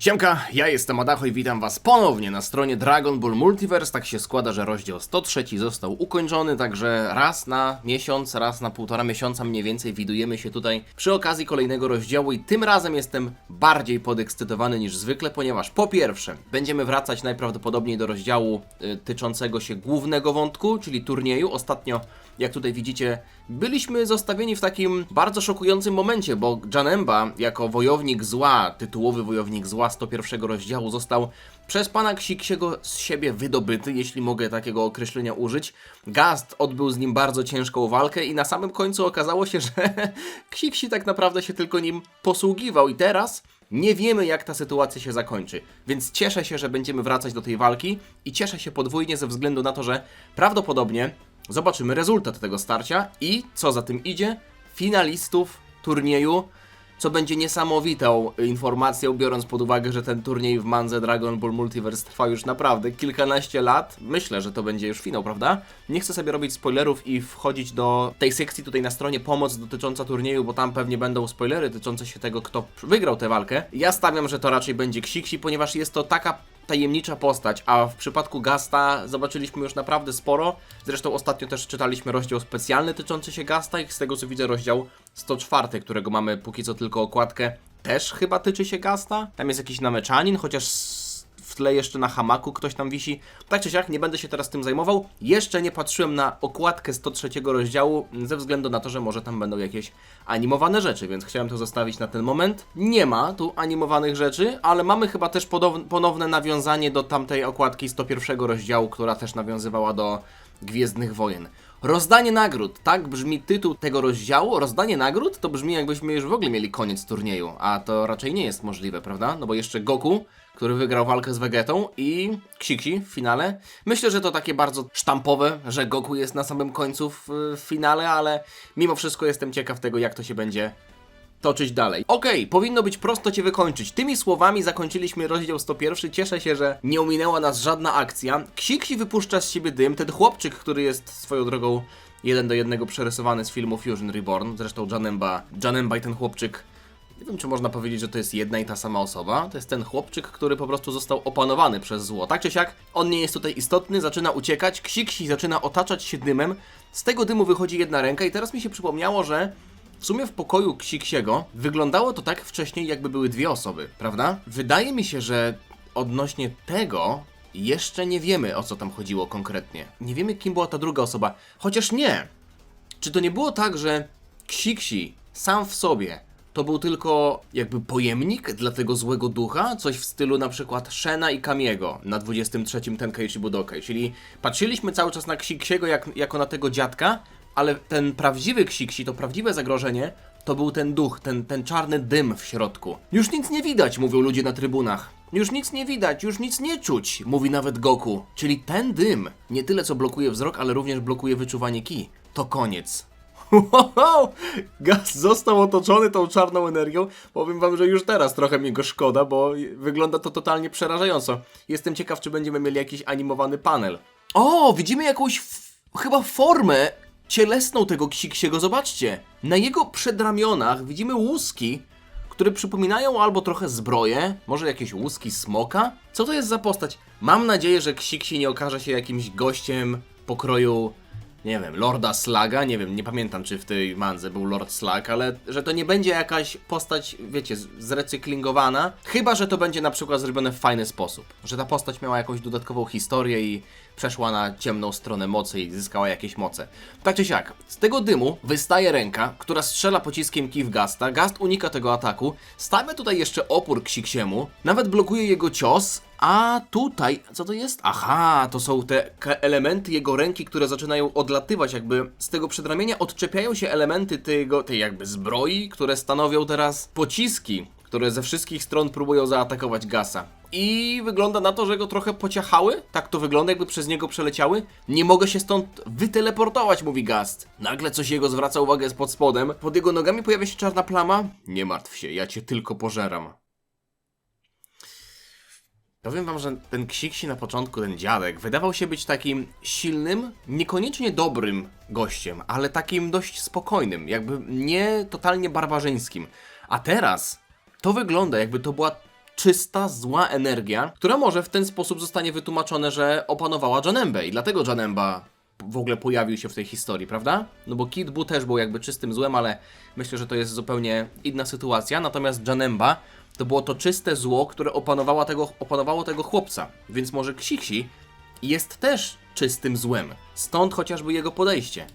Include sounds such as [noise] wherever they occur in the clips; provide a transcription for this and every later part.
Siemka, ja jestem Adacho i witam was ponownie na stronie Dragon Ball Multiverse. Tak się składa, że rozdział 103 został ukończony, także raz na miesiąc, raz na półtora miesiąca mniej więcej widujemy się tutaj przy okazji kolejnego rozdziału i tym razem jestem bardziej podekscytowany niż zwykle, ponieważ po pierwsze będziemy wracać najprawdopodobniej do rozdziału y, tyczącego się głównego wątku, czyli turnieju. Ostatnio jak tutaj widzicie, byliśmy zostawieni w takim bardzo szokującym momencie, bo Janemba jako wojownik zła, tytułowy wojownik zła 101 rozdziału został przez pana Ksiksiego z siebie wydobyty, jeśli mogę takiego określenia użyć. Gast odbył z nim bardzo ciężką walkę i na samym końcu okazało się, [laughs] że Ksiksi tak naprawdę się tylko nim posługiwał i teraz nie wiemy, jak ta sytuacja się zakończy, więc cieszę się, że będziemy wracać do tej walki i cieszę się podwójnie ze względu na to, że prawdopodobnie zobaczymy rezultat tego starcia i co za tym idzie, finalistów turnieju, co będzie niesamowitą informacją, biorąc pod uwagę, że ten turniej w Manze Dragon Ball Multiverse trwa już naprawdę kilkanaście lat. Myślę, że to będzie już finał, prawda? Nie chcę sobie robić spoilerów i wchodzić do tej sekcji tutaj na stronie pomoc dotycząca turnieju, bo tam pewnie będą spoilery dotyczące się tego, kto wygrał tę walkę. Ja stawiam, że to raczej będzie Ksiksi, ponieważ jest to taka tajemnicza postać, a w przypadku Gasta zobaczyliśmy już naprawdę sporo. Zresztą ostatnio też czytaliśmy rozdział specjalny tyczący się Gasta i z tego co widzę rozdział 104, którego mamy póki co tylko okładkę, też chyba tyczy się Gasta. Tam jest jakiś nameczanin, chociaż tle jeszcze na hamaku ktoś tam wisi. Tak czy siak, nie będę się teraz tym zajmował. Jeszcze nie patrzyłem na okładkę 103 rozdziału, ze względu na to, że może tam będą jakieś animowane rzeczy, więc chciałem to zostawić na ten moment. Nie ma tu animowanych rzeczy, ale mamy chyba też ponowne nawiązanie do tamtej okładki 101 rozdziału, która też nawiązywała do Gwiezdnych Wojen. Rozdanie nagród, tak brzmi tytuł tego rozdziału. Rozdanie nagród to brzmi jakbyśmy już w ogóle mieli koniec turnieju, a to raczej nie jest możliwe, prawda? No bo jeszcze Goku, który wygrał walkę z Vegetą i Ksiksi w finale. Myślę, że to takie bardzo sztampowe, że Goku jest na samym końcu w, w finale, ale mimo wszystko jestem ciekaw tego, jak to się będzie toczyć dalej. Okej, powinno być prosto Cię wykończyć. Tymi słowami zakończyliśmy rozdział 101. Cieszę się, że nie ominęła nas żadna akcja. Ksiksi wypuszcza z siebie dym. Ten chłopczyk, który jest swoją drogą jeden do jednego przerysowany z filmu Fusion Reborn. Zresztą Janemba, Janemba i ten chłopczyk nie wiem, czy można powiedzieć, że to jest jedna i ta sama osoba. To jest ten chłopczyk, który po prostu został opanowany przez zło. Tak czy siak, on nie jest tutaj istotny, zaczyna uciekać, Ksiksi zaczyna otaczać się dymem. Z tego dymu wychodzi jedna ręka i teraz mi się przypomniało, że w sumie w pokoju Ksiksiego wyglądało to tak wcześniej, jakby były dwie osoby, prawda? Wydaje mi się, że odnośnie tego jeszcze nie wiemy, o co tam chodziło konkretnie. Nie wiemy, kim była ta druga osoba. Chociaż nie. Czy to nie było tak, że Ksiksi sam w sobie to był tylko jakby pojemnik dla tego złego ducha? Coś w stylu na przykład Shena i Kamiego na 23 Tenkaichi Budokai. Czyli patrzyliśmy cały czas na Ksiksiego jak, jako na tego dziadka, ale ten prawdziwy Ksiksi, to prawdziwe zagrożenie, to był ten duch, ten, ten czarny dym w środku. Już nic nie widać, mówią ludzie na trybunach. Już nic nie widać, już nic nie czuć, mówi nawet Goku. Czyli ten dym nie tyle co blokuje wzrok, ale również blokuje wyczuwanie ki. To koniec. Wow! Gaz został otoczony tą czarną energią. Powiem wam, że już teraz trochę mi go szkoda, bo wygląda to totalnie przerażająco. Jestem ciekaw, czy będziemy mieli jakiś animowany panel. O, widzimy jakąś chyba formę cielesną tego Ksiksiego. Zobaczcie, na jego przedramionach widzimy łuski, które przypominają albo trochę zbroję, może jakieś łuski smoka. Co to jest za postać? Mam nadzieję, że Ksiksi nie okaże się jakimś gościem pokroju nie wiem, Lorda Slaga, nie wiem, nie pamiętam czy w tej mandze był Lord Slag, ale że to nie będzie jakaś postać, wiecie, zrecyklingowana, chyba, że to będzie na przykład zrobione w fajny sposób, że ta postać miała jakąś dodatkową historię i przeszła na ciemną stronę mocy i zyskała jakieś moce. Tak czy siak, z tego dymu wystaje ręka, która strzela pociskiem kij w Gasta, Gast unika tego ataku, stawia tutaj jeszcze opór Ksiksiemu, nawet blokuje jego cios, a tutaj, co to jest? Aha, to są te elementy jego ręki, które zaczynają odlatywać, jakby z tego przedramienia odczepiają się elementy tego, tej jakby zbroi, które stanowią teraz pociski, które ze wszystkich stron próbują zaatakować Gasa. I wygląda na to, że go trochę pociachały. Tak to wygląda, jakby przez niego przeleciały. Nie mogę się stąd wyteleportować, mówi Gast. Nagle coś jego zwraca uwagę pod spodem. Pod jego nogami pojawia się czarna plama. Nie martw się, ja cię tylko pożeram. Powiem wam, że ten Ksiksi na początku, ten dziadek, wydawał się być takim silnym, niekoniecznie dobrym gościem, ale takim dość spokojnym, jakby nie totalnie barbarzyńskim. A teraz to wygląda, jakby to była czysta, zła energia, która może w ten sposób zostanie wytłumaczone, że opanowała Janembę i dlatego Janemba w ogóle pojawił się w tej historii, prawda? No bo Kid Buu też był jakby czystym złem, ale myślę, że to jest zupełnie inna sytuacja, natomiast Janemba to było to czyste zło, które opanowała tego, opanowało tego chłopca, więc może Ksiksi jest też czystym złem, stąd chociażby jego podejście.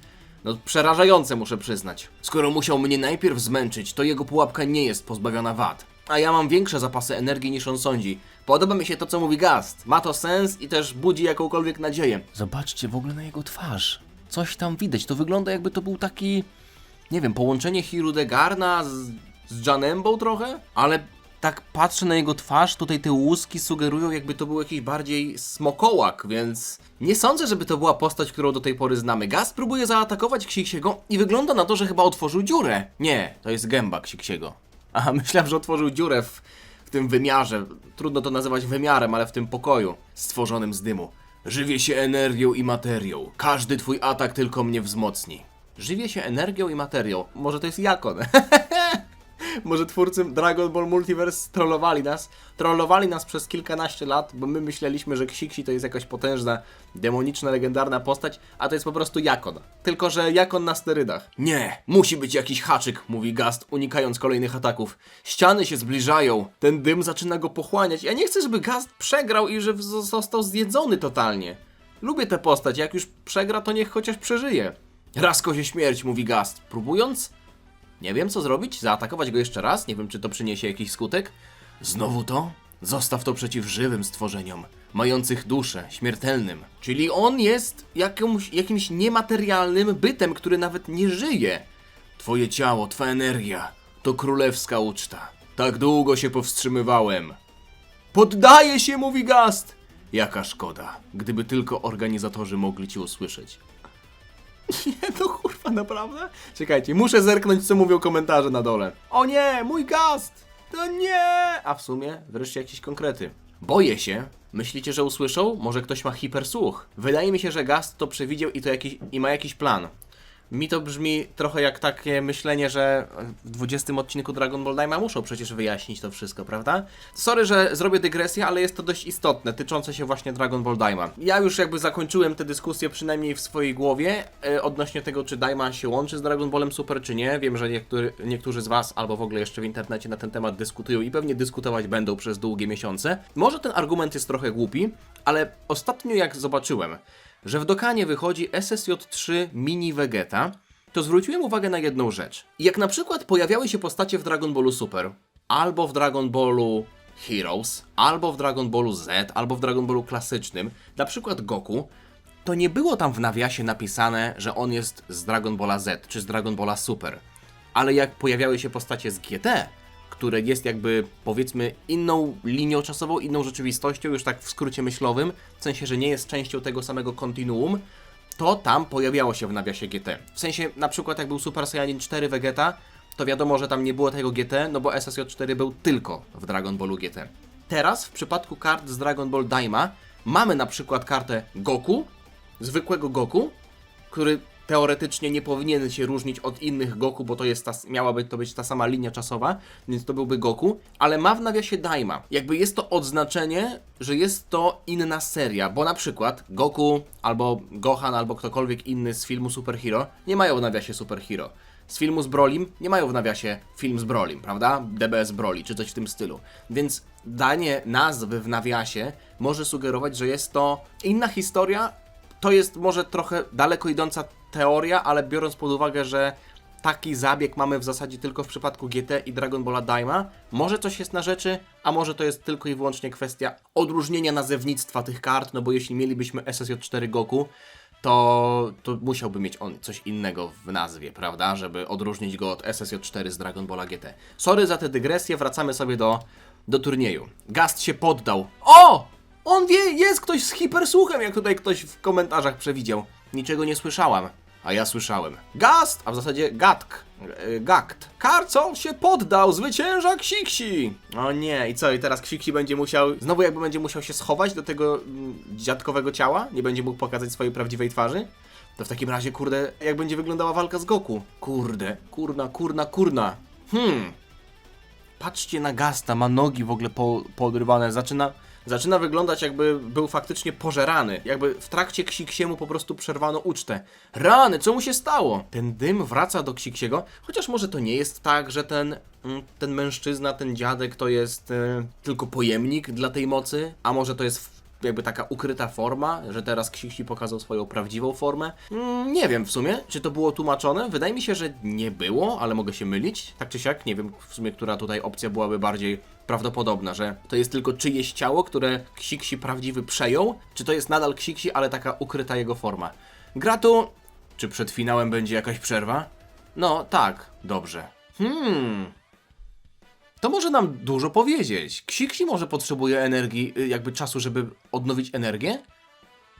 No przerażające muszę przyznać. Skoro musiał mnie najpierw zmęczyć, to jego pułapka nie jest pozbawiona wad. A ja mam większe zapasy energii niż on sądzi. Podoba mi się to, co mówi Gast. Ma to sens i też budzi jakąkolwiek nadzieję. Zobaczcie w ogóle na jego twarz. Coś tam widać. To wygląda jakby to był taki... Nie wiem, połączenie Hirudegarna z, z Janembą trochę? Ale tak patrzę na jego twarz, tutaj te łuski sugerują, jakby to był jakiś bardziej smokołak, więc nie sądzę, żeby to była postać, którą do tej pory znamy. Gaz próbuje zaatakować Ksiksiego i wygląda na to, że chyba otworzył dziurę. Nie, to jest gęba Ksiksiego. Aha, [laughs] myślałem, że otworzył dziurę w, w tym wymiarze. Trudno to nazywać wymiarem, ale w tym pokoju stworzonym z dymu. Żywię się energią i materią. Każdy twój atak tylko mnie wzmocni. Żywię się energią i materią. Może to jest Jakon. [laughs] Może twórcy Dragon Ball Multiverse trollowali nas. Trollowali nas przez kilkanaście lat, bo my myśleliśmy, że Ksiksi to jest jakaś potężna, demoniczna, legendarna postać, a to jest po prostu Jakon. Tylko, że Jakon na sterydach. Nie, musi być jakiś haczyk, mówi Gast, unikając kolejnych ataków. Ściany się zbliżają, ten dym zaczyna go pochłaniać. Ja nie chcę, żeby Gast przegrał i że został zjedzony totalnie. Lubię tę postać, jak już przegra, to niech chociaż przeżyje. Raz kozie śmierć, mówi Gast, próbując nie wiem co zrobić, zaatakować go jeszcze raz, nie wiem czy to przyniesie jakiś skutek. Znowu to? Zostaw to przeciw żywym stworzeniom, mających duszę, śmiertelnym. Czyli on jest jakąś, jakimś niematerialnym bytem, który nawet nie żyje. Twoje ciało, twa energia, to królewska uczta. Tak długo się powstrzymywałem. Poddaję się, mówi Gast! Jaka szkoda, gdyby tylko organizatorzy mogli cię usłyszeć. [laughs] Nie, no kurwa, naprawdę? Czekajcie, muszę zerknąć, co mówią komentarze na dole. O nie, mój gast! To nie! A w sumie, wreszcie jakieś konkrety. Boję się. Myślicie, że usłyszą? Może ktoś ma hipersłuch? Wydaje mi się, że gast to przewidział i, to jakiś, i ma jakiś plan. Mi to brzmi trochę jak takie myślenie, że w 20 odcinku Dragon Ball Daima muszą przecież wyjaśnić to wszystko, prawda? Sorry, że zrobię dygresję, ale jest to dość istotne, tyczące się właśnie Dragon Ball Daima. Ja już jakby zakończyłem tę dyskusję przynajmniej w swojej głowie e, odnośnie tego, czy Daima się łączy z Dragon Ballem Super, czy nie. Wiem, że niektóry, niektórzy z Was albo w ogóle jeszcze w internecie na ten temat dyskutują i pewnie dyskutować będą przez długie miesiące. Może ten argument jest trochę głupi, ale ostatnio jak zobaczyłem, że w Dokanie wychodzi SSJ3 Mini Vegeta, to zwróciłem uwagę na jedną rzecz. Jak na przykład pojawiały się postacie w Dragon Ballu Super, albo w Dragon Ballu Heroes, albo w Dragon Ballu Z, albo w Dragon Ballu klasycznym, na przykład Goku, to nie było tam w nawiasie napisane, że on jest z Dragon Balla Z czy z Dragon Balla Super. Ale jak pojawiały się postacie z GT, które jest jakby powiedzmy inną linią czasową, inną rzeczywistością, już tak w skrócie myślowym, w sensie, że nie jest częścią tego samego kontinuum, to tam pojawiało się w nawiasie GT. W sensie, na przykład jak był Super Saiyanin 4 Vegeta, to wiadomo, że tam nie było tego GT, no bo SSJ4 był tylko w Dragon Ballu GT. Teraz, w przypadku kart z Dragon Ball Daima, mamy na przykład kartę Goku, zwykłego Goku, który teoretycznie nie powinien się różnić od innych Goku, bo to jest ta, miałaby to być ta sama linia czasowa, więc to byłby Goku, ale ma w nawiasie Daima. Jakby jest to odznaczenie, że jest to inna seria, bo na przykład Goku albo Gohan albo ktokolwiek inny z filmu Superhero nie mają w nawiasie Superhero. Z filmu z Brolim nie mają w nawiasie film z Brolim, prawda? DBS Broly czy coś w tym stylu. Więc danie nazwy w nawiasie może sugerować, że jest to inna historia, to jest może trochę daleko idąca teoria, ale biorąc pod uwagę, że taki zabieg mamy w zasadzie tylko w przypadku GT i Dragon Balla Daima, może coś jest na rzeczy, a może to jest tylko i wyłącznie kwestia odróżnienia nazewnictwa tych kart, no bo jeśli mielibyśmy SSJ4 Goku, to, to musiałby mieć on coś innego w nazwie, prawda? Żeby odróżnić go od SSJ4 z Dragon Balla GT. Sorry za tę dygresję, wracamy sobie do, do turnieju. Gast się poddał. O! On wie, jest ktoś z hipersłuchem, jak tutaj ktoś w komentarzach przewidział. Niczego nie słyszałam. A ja słyszałem. Gast, a w zasadzie Gatk. e, Gakt. Karcol się poddał, zwycięża Ksiksi! O nie, i co, i teraz Ksiksi będzie musiał, znowu jakby będzie musiał się schować do tego mm, dziadkowego ciała? Nie będzie mógł pokazać swojej prawdziwej twarzy? To w takim razie, kurde, jak będzie wyglądała walka z Goku? Kurde, kurna, kurna, kurna. Hmm. patrzcie na Gasta, ma nogi w ogóle po, poodrywane, zaczyna, zaczyna wyglądać jakby był faktycznie pożerany, jakby w trakcie Ksiksiemu po prostu przerwano ucztę. Rany, co mu się stało? Ten dym wraca do Ksiksiego, chociaż może to nie jest tak, że ten, mm, ten mężczyzna, ten dziadek to jest e, tylko pojemnik dla tej mocy, a może to jest jakby taka ukryta forma, że teraz Ksiksi pokazał swoją prawdziwą formę. Mm, nie wiem w sumie, czy to było tłumaczone. Wydaje mi się, że nie było, ale mogę się mylić. Tak czy siak, nie wiem w sumie, która tutaj opcja byłaby bardziej prawdopodobna, że to jest tylko czyjeś ciało, które Ksiksi prawdziwy przejął, czy to jest nadal Ksiksi, ale taka ukryta jego forma. Gratu, czy przed finałem będzie jakaś przerwa? No, tak, dobrze. Hmm, to może nam dużo powiedzieć. Ksiksi może potrzebuje energii, y, jakby czasu, żeby odnowić energię?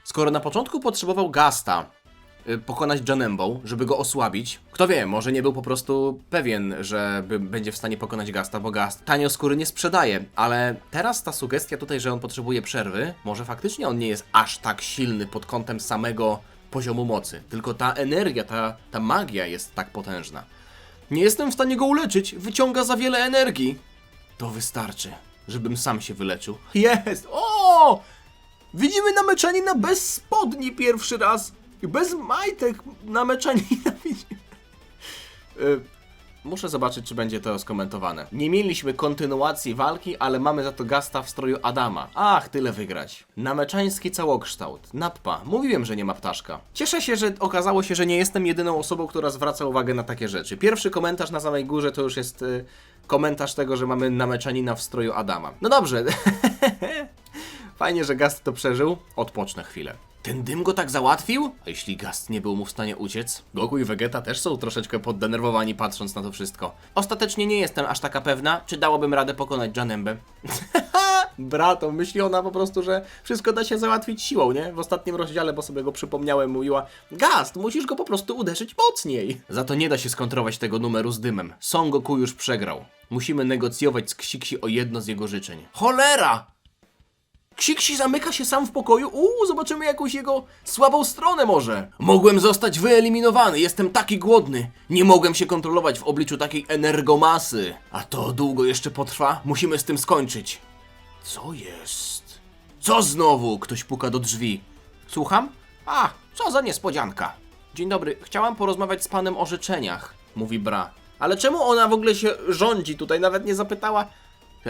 Skoro na początku potrzebował Gasta y, pokonać Janembą, żeby go osłabić, kto wie, może nie był po prostu pewien, że będzie w stanie pokonać Gasta, bo Gast tanio skóry nie sprzedaje, ale teraz ta sugestia tutaj, że on potrzebuje przerwy, może faktycznie on nie jest aż tak silny pod kątem samego poziomu mocy, tylko ta energia, ta, ta magia jest tak potężna. Nie jestem w stanie go uleczyć, wyciąga za wiele energii. To wystarczy, żebym sam się wyleczył. Jest! O! Widzimy nameczanina bez spodni pierwszy raz. Bez majtek nameczanina [laughs] widzimy. Muszę zobaczyć, czy będzie to skomentowane. Nie mieliśmy kontynuacji walki, ale mamy za to Gasta w stroju Adama. Ach, tyle wygrać. Nameczański całokształt. Nappa. Mówiłem, że nie ma ptaszka. Cieszę się, że okazało się, że nie jestem jedyną osobą, która zwraca uwagę na takie rzeczy. Pierwszy komentarz na samej górze to już jest y, komentarz tego, że mamy nameczanina w stroju Adama. No dobrze. [laughs] Fajnie, że Gast to przeżył. Odpocznę chwilę. Ten dym go tak załatwił? A jeśli Gast nie był mu w stanie uciec? Goku i Vegeta też są troszeczkę poddenerwowani patrząc na to wszystko. Ostatecznie nie jestem aż taka pewna, czy dałabym radę pokonać Janembę. [laughs] Brato, myśli ona po prostu, że wszystko da się załatwić siłą, nie? W ostatnim rozdziale, bo sobie go przypomniałem, mówiła Gast, musisz go po prostu uderzyć mocniej. Za to nie da się skontrować tego numeru z dymem. Son Goku już przegrał. Musimy negocjować z Ksiksi o jedno z jego życzeń. Cholera! Ksiksi zamyka się sam w pokoju. Uuu, zobaczymy jakąś jego słabą stronę może. Mogłem zostać wyeliminowany, jestem taki głodny. Nie mogłem się kontrolować w obliczu takiej energomasy. A to długo jeszcze potrwa? Musimy z tym skończyć. Co jest? Co znowu? Ktoś puka do drzwi. Słucham? A, co za niespodzianka. Dzień dobry, chciałam porozmawiać z panem o życzeniach, mówi Bra. Ale czemu ona w ogóle się rządzi tutaj? Nawet nie zapytała.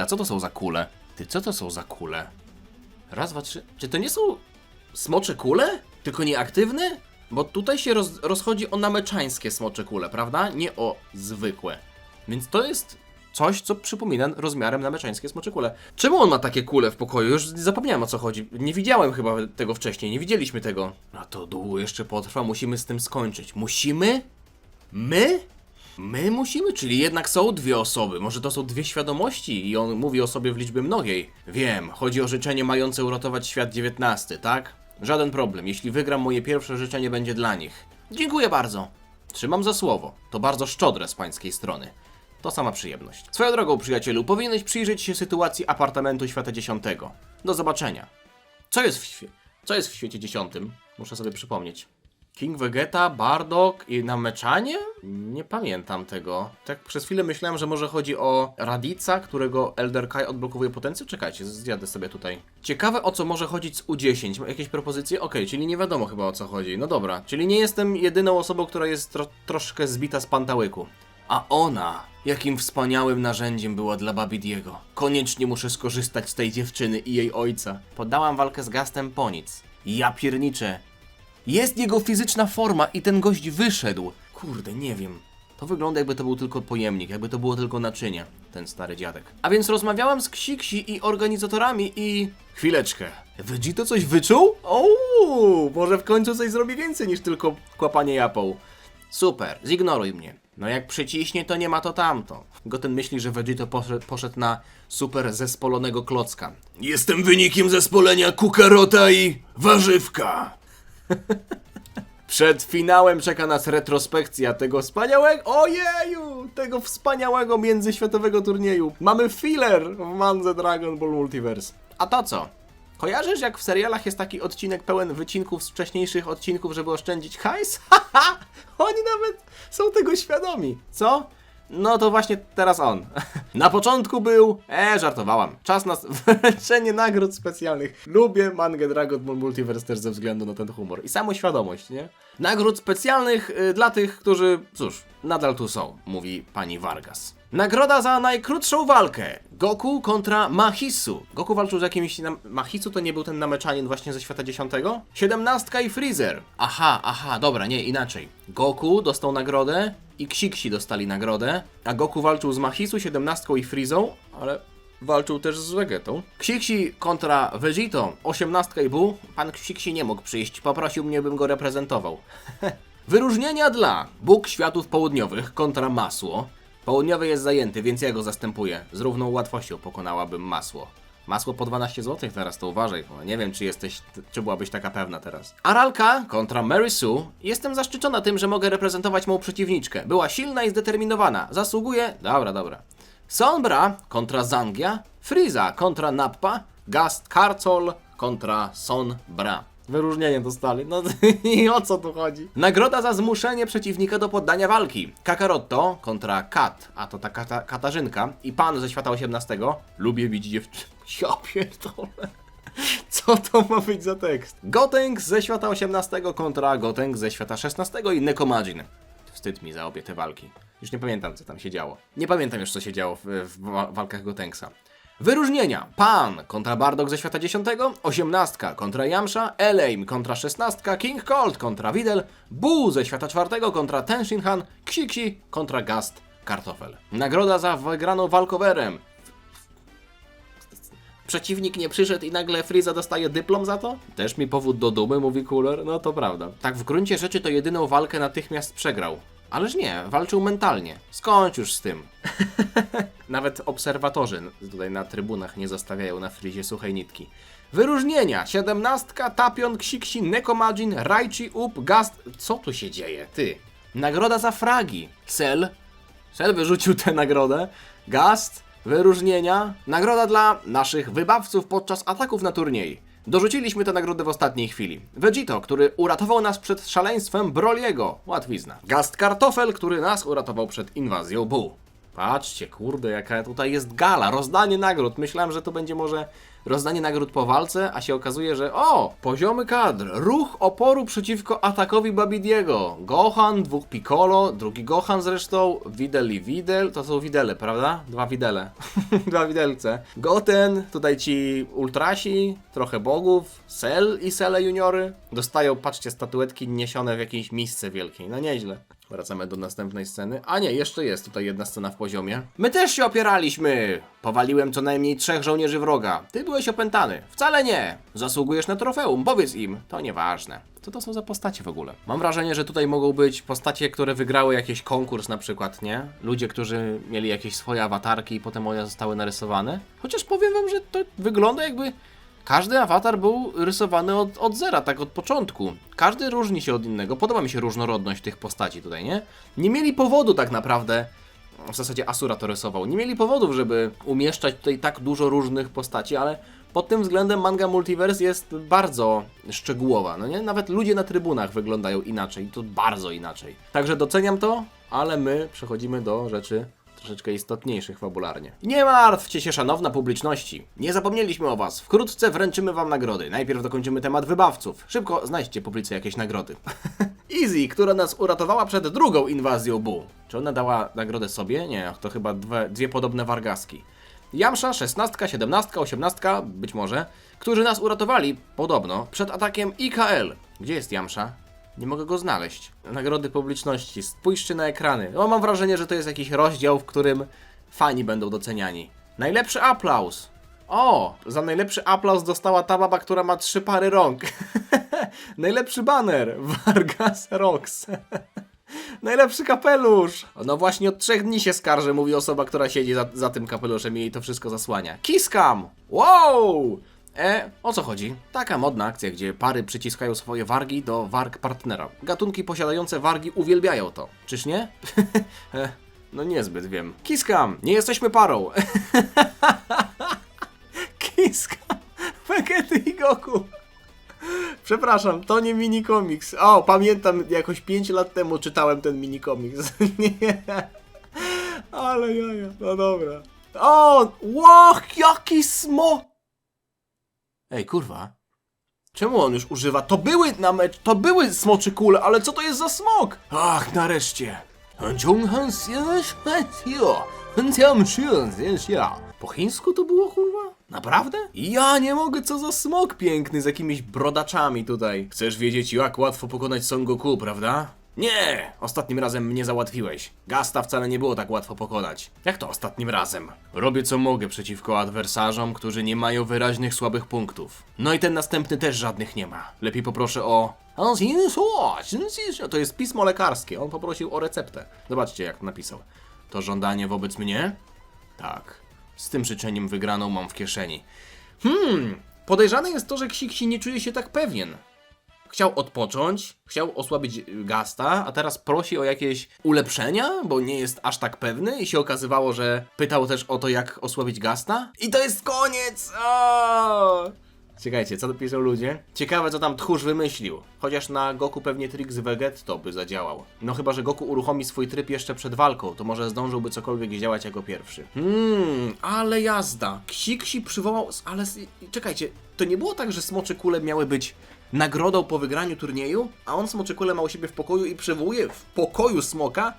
A co to są za kule? Ty, co to są za kule? Raz, dwa, trzy. Czy to nie są smocze kule? Tylko nieaktywne? Bo tutaj się roz, rozchodzi o nameczańskie smocze kule, prawda? Nie o zwykłe. Więc to jest coś, co przypomina rozmiarem nameczańskie smocze kule. Czemu on ma takie kule w pokoju? Już zapomniałem o co chodzi. Nie widziałem chyba tego wcześniej, nie widzieliśmy tego. A to długo jeszcze potrwa, musimy z tym skończyć. Musimy? My? My musimy, czyli jednak są dwie osoby. Może to są dwie świadomości i on mówi o sobie w liczbie mnogiej. Wiem, chodzi o życzenie mające uratować świat XIX, tak? Żaden problem. Jeśli wygram, moje pierwsze życzenie będzie dla nich. Dziękuję bardzo. Trzymam za słowo. To bardzo szczodre z pańskiej strony. To sama przyjemność. Swoją drogą, przyjacielu, powinieneś przyjrzeć się sytuacji apartamentu świata dziesiątego. Do zobaczenia. Co jest w, świe- co jest w świecie dziesiątym? Muszę sobie przypomnieć. King Vegeta, Bardock i Nameczanie? Nie pamiętam tego. Tak przez chwilę myślałem, że może chodzi o Radica, którego Elder Kai odblokowuje potencję. Czekajcie, zjadę sobie tutaj. Ciekawe o co może chodzić z U10. Ma jakieś propozycje? Okej, czyli nie wiadomo chyba o co chodzi. No dobra, czyli nie jestem jedyną osobą, która jest tro troszkę zbita z pantałyku. A ona, jakim wspaniałym narzędziem była dla Babidiego. Koniecznie muszę skorzystać z tej dziewczyny i jej ojca. Poddałam walkę z Gastem po nic. Ja pierniczę. Jest jego fizyczna forma i ten gość wyszedł. Kurde, nie wiem. To wygląda jakby to był tylko pojemnik, jakby to było tylko naczynie, ten stary dziadek. A więc rozmawiałam z Ksiksi i organizatorami i... Chwileczkę. Vegito coś wyczuł? Ouu, może w końcu coś zrobi więcej niż tylko kłapanie japą. Super, zignoruj mnie. No jak przyciśnie, to nie ma to tamto. Goten myśli, że Vegito poszedł, poszedł na super zespolonego klocka. Jestem wynikiem zespolenia kukarota i warzywka. Przed finałem czeka nas retrospekcja tego wspaniałego, ojeju, tego wspaniałego międzyświatowego turnieju. Mamy filler w Manze Dragon Ball Multiverse. A to co? Kojarzysz jak w serialach jest taki odcinek pełen wycinków z wcześniejszych odcinków, żeby oszczędzić hajs? [laughs] Haha! Oni nawet są tego świadomi. Co? No to właśnie teraz on. [laughs] Na początku był. E, żartowałam. Czas na [laughs] wręczenie nagród specjalnych. Lubię mangę Dragon Ball Multiverse też ze względu na ten humor i samoświadomość, nie? Nagród specjalnych y, dla tych, którzy, cóż, nadal tu są, mówi pani Vargas. Nagroda za najkrótszą walkę. Goku kontra Mahisu. Goku walczył z jakimś... Nam... Mahisu to nie był ten nameczanin właśnie ze świata dziesiątego? Siedemnastka i Freezer. Aha, aha, dobra, nie, inaczej. Goku dostał nagrodę i Ksiksi dostali nagrodę, a Goku walczył z Mahisu, siedemnastką i Freezą, ale walczył też z Vegetą. Ksiksi kontra Vegito, osiemnastka i Buu. Pan Ksiksi nie mógł przyjść, poprosił mnie, bym go reprezentował. [laughs] Wyróżnienia dla Bóg Światów Południowych kontra Masło. Południowy jest zajęty, więc ja go zastępuję. Z równą łatwością pokonałabym Masło. Masło po 12 zł teraz, to uważaj, bo nie wiem, czy jesteś, czy byłabyś taka pewna teraz. Aralka kontra Mary Sue. Jestem zaszczycona tym, że mogę reprezentować moją przeciwniczkę. Była silna i zdeterminowana. Zasługuje... Dobra, dobra. Sombra kontra Zangia. Friza kontra Nappa. Gast Karcol kontra Sonbra. Wyróżnienie dostali. No [laughs] i o co tu chodzi? Nagroda za zmuszenie przeciwnika do poddania walki. Kakarotto kontra Kat, a to ta kata, Katarzynka i pan ze świata XVIII. Lubię bić dziewczyn. [laughs] Ja pierdolę. Co to ma być za tekst? Gotenk ze świata XVIII kontra Gotenk ze świata XVI i Nekomajin. Wstyd mi za obie te walki. Już nie pamiętam, co tam się działo. Nie pamiętam już, co się działo w, w wa- walkach Gotenksa. Wyróżnienia. Pan kontra Bardock ze świata X, osiemnastka kontra Yamsha, Eleim kontra szesnastka, King Colt kontra Videl, Bu ze świata czwartego kontra Tenshinhan, Ksiksi kontra Gast Kartofel. Nagroda za wygraną walkowerem. Przeciwnik nie przyszedł i nagle Frieza dostaje dyplom za to? Też mi powód do dumy, mówi Cooler. No to prawda. Tak w gruncie rzeczy to jedyną walkę natychmiast przegrał. Ależ nie, walczył mentalnie. Skończ już z tym. [laughs] Nawet obserwatorzy tutaj na trybunach nie zostawiają na Frizie suchej nitki. Wyróżnienia. Siedemnastka, Tapion, Ksiksi, Nekomajin, Raichi, Up, Gast... Co tu się dzieje? Ty. Nagroda za fragi. Sel. Sel wyrzucił tę nagrodę. Gast. Wyróżnienia. Nagroda dla naszych wybawców podczas ataków na turniej. Dorzuciliśmy tę nagrodę w ostatniej chwili. Vegito, który uratował nas przed szaleństwem Broliego. Łatwizna. Gast Kartofel, który nas uratował przed inwazją Bu. Patrzcie, kurde, jaka tutaj jest gala, rozdanie nagród. Myślałem, że to będzie może rozdanie nagród po walce, a się okazuje, że o, poziomy kadr, ruch oporu przeciwko atakowi Babidiego. Gohan, dwóch Piccolo, drugi Gohan zresztą, Widel i Widel, to są Widele, prawda? Dwa Widele, [laughs] dwa Widelce. Goten, tutaj ci Ultrasi, trochę bogów, Cell i Cele juniory. Dostają, patrzcie, statuetki niesione w jakiejś misce wielkiej, no nieźle. Wracamy do następnej sceny. A nie, jeszcze jest tutaj jedna scena w poziomie. My też się opieraliśmy! Powaliłem co najmniej trzech żołnierzy wroga. Ty byłeś opętany. Wcale nie! Zasługujesz na trofeum, powiedz im. To nieważne. Co to są za postacie w ogóle? Mam wrażenie, że tutaj mogą być postacie, które wygrały jakiś konkurs na przykład, nie? Ludzie, którzy mieli jakieś swoje awatarki i potem one zostały narysowane. Chociaż powiem wam, że to wygląda jakby każdy awatar był rysowany od, od zera, tak od początku. Każdy różni się od innego. Podoba mi się różnorodność tych postaci tutaj, nie? Nie mieli powodu tak naprawdę. W zasadzie Asura to rysował. Nie mieli powodów, żeby umieszczać tutaj tak dużo różnych postaci, ale pod tym względem manga Multiverse jest bardzo szczegółowa, no nie? Nawet ludzie na trybunach wyglądają inaczej, to bardzo inaczej. Także doceniam to, ale my przechodzimy do rzeczy troszeczkę istotniejszych fabularnie. Nie martwcie się, szanowna publiczności. Nie zapomnieliśmy o was. Wkrótce wręczymy wam nagrody. Najpierw dokończymy temat wybawców. Szybko znajdźcie publicy jakieś nagrody. [laughs] Easy, która nas uratowała przed drugą inwazją Bu. Czy ona dała nagrodę sobie? Nie, to chyba dwie, dwie podobne wargaski. Jamsza, 16, 17, 18, być może, którzy nas uratowali, podobno, przed atakiem IKL. Gdzie jest Jamsza? Nie mogę go znaleźć. Nagrody publiczności. Spójrzcie na ekrany. No, mam wrażenie, że to jest jakiś rozdział, w którym fani będą doceniani. Najlepszy aplauz. O, za najlepszy aplauz dostała ta baba, która ma trzy pary rąk. [laughs] Najlepszy baner. [laughs] Vargas Rocks. [laughs] Najlepszy kapelusz! No właśnie od trzech dni się skarży, mówi osoba, która siedzi za, za tym kapeluszem i jej to wszystko zasłania. Kiskam! Wow! E, o co chodzi? Taka modna akcja, gdzie pary przyciskają swoje wargi do warg partnera. Gatunki posiadające wargi uwielbiają to. Czyż nie? [laughs] e, no niezbyt wiem. Kiskam! Nie jesteśmy parą! [laughs] Kiskam! [laughs] Vegety i Goku! Przepraszam, to nie mini komiks. O, pamiętam, jakoś 5 lat temu czytałem ten mini komiks. nie. Ale jaja, no dobra. O, łoch, jaki smo... Ej, kurwa. Czemu on już używa? To były na mecz, to były smoczy kule, ale co to jest za smok? Ach, nareszcie. Po chińsku to było, kurwa? Naprawdę? Ja nie mogę, co za smok piękny z jakimiś brodaczami tutaj. Chcesz wiedzieć, jak łatwo pokonać Son Goku, prawda? Nie! Ostatnim razem mnie załatwiłeś. Gasta wcale nie było tak łatwo pokonać. Jak to ostatnim razem? Robię co mogę przeciwko adwersarzom, którzy nie mają wyraźnych słabych punktów. No i ten następny też żadnych nie ma. Lepiej poproszę o... To jest pismo lekarskie. On poprosił o receptę. Zobaczcie, jak napisał. To żądanie wobec mnie? Tak. Z tym życzeniem wygraną mam w kieszeni. Hmm, podejrzane jest to, że Ksiksi nie czuje się tak pewien. Chciał odpocząć, chciał osłabić Gasta, a teraz prosi o jakieś ulepszenia, bo nie jest aż tak pewny i się okazywało, że pytał też o to, jak osłabić Gasta. I to jest koniec! Czekajcie, co dopiszą ludzie? Ciekawe, co tam tchórz wymyślił. Chociaż na Goku pewnie trik z Vegetto by zadziałał. No chyba, że Goku uruchomi swój tryb jeszcze przed walką, to może zdążyłby cokolwiek działać jako pierwszy. Hmm, ale jazda. Ksiksi przywołał... Ale czekajcie, to nie było tak, że smocze kule miały być nagrodą po wygraniu turnieju? A on smocze kule ma u siebie w pokoju i przywołuje w pokoju smoka?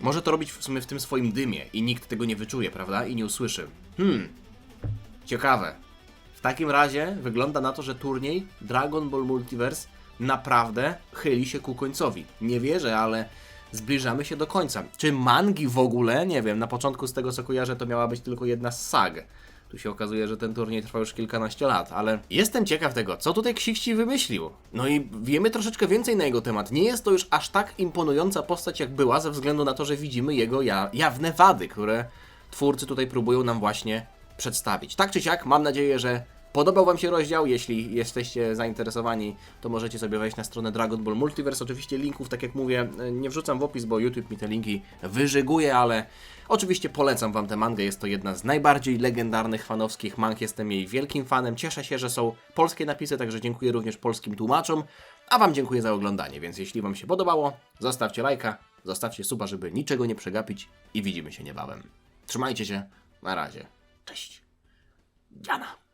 Może to robić w sumie w tym swoim dymie i nikt tego nie wyczuje, prawda? I nie usłyszy. Hmm, ciekawe. W takim razie wygląda na to, że turniej Dragon Ball Multiverse naprawdę chyli się ku końcowi. Nie wierzę, ale zbliżamy się do końca. Czy mangi w ogóle? Nie wiem, na początku z tego co kojarzę to miała być tylko jedna z sag. Tu się okazuje, że ten turniej trwa już kilkanaście lat, ale jestem ciekaw tego, co tutaj Ksiści wymyślił. No i wiemy troszeczkę więcej na jego temat. Nie jest to już aż tak imponująca postać, jak była, ze względu na to, że widzimy jego ja jawne wady, które twórcy tutaj próbują nam właśnie przedstawić. Tak czy siak, mam nadzieję, że podobał Wam się rozdział. Jeśli jesteście zainteresowani, to możecie sobie wejść na stronę Dragon Ball Multiverse. Oczywiście linków, tak jak mówię, nie wrzucam w opis, bo YouTube mi te linki wyżyguje, ale oczywiście polecam Wam tę mangę. Jest to jedna z najbardziej legendarnych fanowskich mang. Jestem jej wielkim fanem. Cieszę się, że są polskie napisy, także dziękuję również polskim tłumaczom. A Wam dziękuję za oglądanie, więc jeśli Wam się podobało, zostawcie lajka, zostawcie suba, żeby niczego nie przegapić i widzimy się niebawem. Trzymajcie się, na razie. Cześć. Jana.